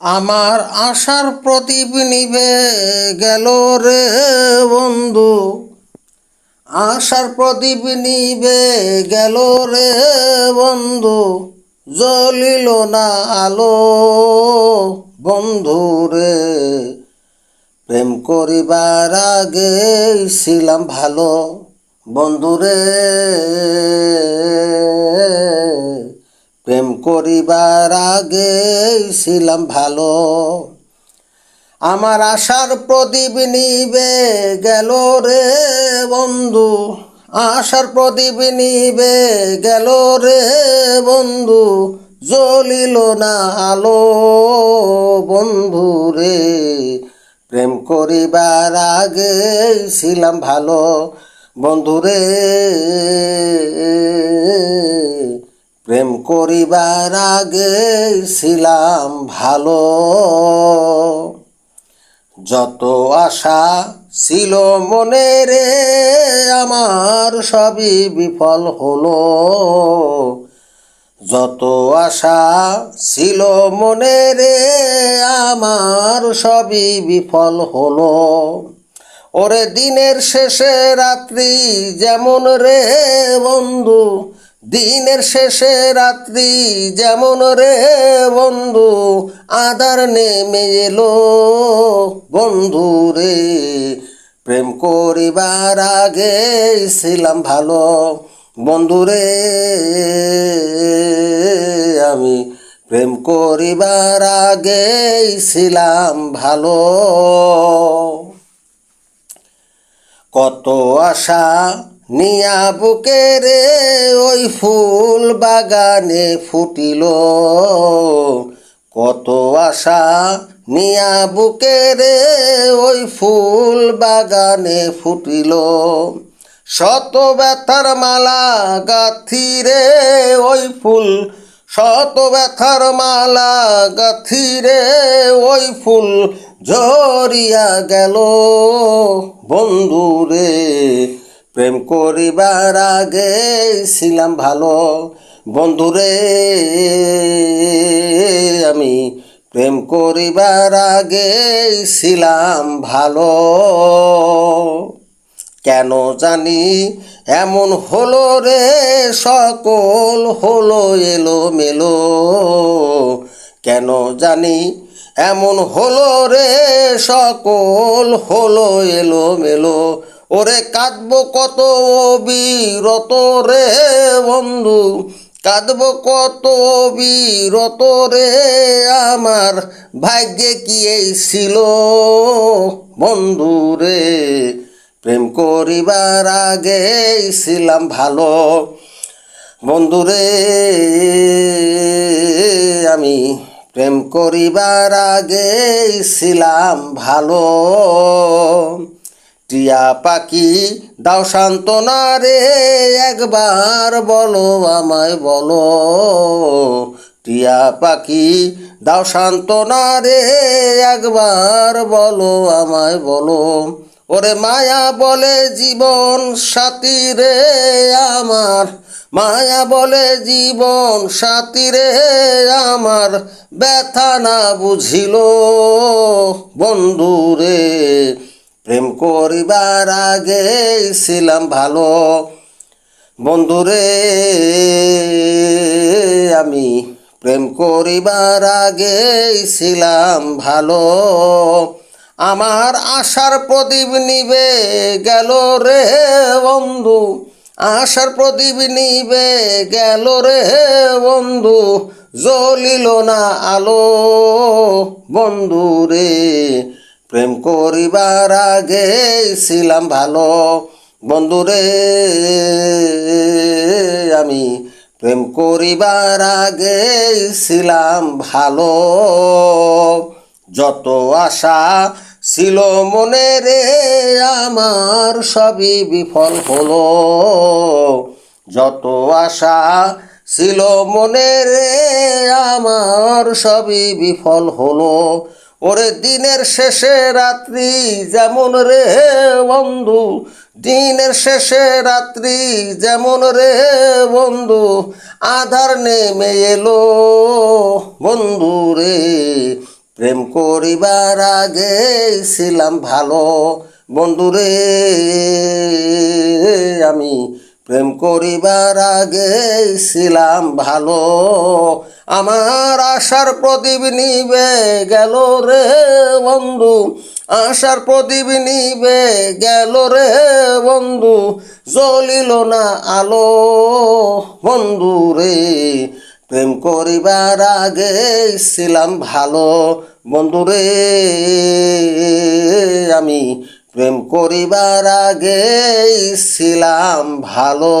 আমার আশার প্রদীপ নিবে গেল রে বন্ধু। আশার প্রদীপ নিবে গেল রে বন্ধু। জ্বলিল না আলো বন্ধু রে। প্রেম করিবার আগে ছিলাম ভালো বন্ধুরে প্রেম করিবার আগে ছিলাম ভালো। আমার আশার প্রদীপ নিবে গেল রে বন্ধু। আশার প্রদীপ নিবে গেল রে বন্ধু। জ্বলিল না আলো বন্ধু রে। প্রেম করিবার আগে ছিলাম ভালো বন্ধুরে প্রেম করিবার আগে ছিলাম ভালো। যত আশা ছিল মনে রে, আমার সবই বিফল হলো। যত আশা ছিল মনে রে, আমার সবই বিফল হলো। ওরে দিনের শেষে রাত্রি যেমন রে বন্ধু, দিনের শেষে রাত্রি যেমন রে বন্ধু আদার নেমে এলো বন্ধু রে। প্রেম করিবার আগে ছিলাম ভালো বন্ধুরে আমি প্রেম করিবার আগে ছিলাম ভালো। কত আশা নিয়া বুকে রে, ওই ফুল বাগানে ফুটিল। কত আশা নিয়া বুকে রে, ওই ফুল বাগানে ফুটিল। শত ব্যথার মালা গাথি রে ওই ফুল, শত ব্যথার মালা গাথি রে ওই ফুল ঝরিয়া গেল। বন্ধু রে প্রেম করিবার আগে ছিলাম ভালো বন্ধুরে। আমি প্রেম করিবার আগে ছিলাম ভালো। কেন জানি এমন হলো রে, সকল হলো এলো মেলো কেন জানি এমন হলো রে, সকল হলো এলো মেলো ওরে কাঁদব কত বিরত রে, বন্ধু। কাঁদব কত বিরত রে, আমার ভাগ্যে কি এই ছিল, বন্ধু রে। প্রেম করিবার আগে ছিলাম ভালো বন্ধুরে আমি প্রেম করিবার আগে ছিলাম ভালো। টিয়া পাখি, দাও সান্ত্বনা রে, একবার বলো আমায় বলো। টিয়া পাখি, দাও সান্ত্বনা রে, একবার বলো আমায় বলো। ওরে মায়া বলে জীবন সাথী রে আমার। মায়া বলে জীবন সাথী রে, আমার ব্যথা না বুঝিল। বন্ধু রে, প্রেম করিবার আগে ছিলাম ভালো। বন্ধুরে আমি প্রেম করিবার আগে ছিলাম ভালো। আমার আশার প্রদীপ নিবে গেল রে বন্ধু। আশার প্রদীপ নিবে গেল রে বন্ধু, জ্বলিল না আলো। বন্ধু রে, প্রেম করিবার আগে ছিলাম ভালো। বন্ধু রে, আমি প্রেম করিবার আগে ছিলাম ভালো। যত আশা ছিল মনে রে, আমার সবই বিফল হলো। যত আশা ছিল মনে রে, আমার সবই বিফল হলো। ওরে দিনের শেষে রাত্রি যেমন রে, বন্ধু, দিনের শেষে রাত্রি যেমন রে, বন্ধু, আধার নেমে এলো। বন্ধু রে প্রেম করিবার আগে ছিলাম ভালো। বন্ধুরে আমি প্রেম করিবার আগে ছিলাম ভালো। আমার আশার প্রদীপ নিবে গেল রে বন্ধু। আশার প্রদীপ নিবে গেল রে বন্ধু। জ্বলিল না আলো বন্ধু রে। প্রেম করিবার আগে ছিলাম ভালো। বন্ধুরে আমি প্রেম করিবার আগে ছিলাম ভালো।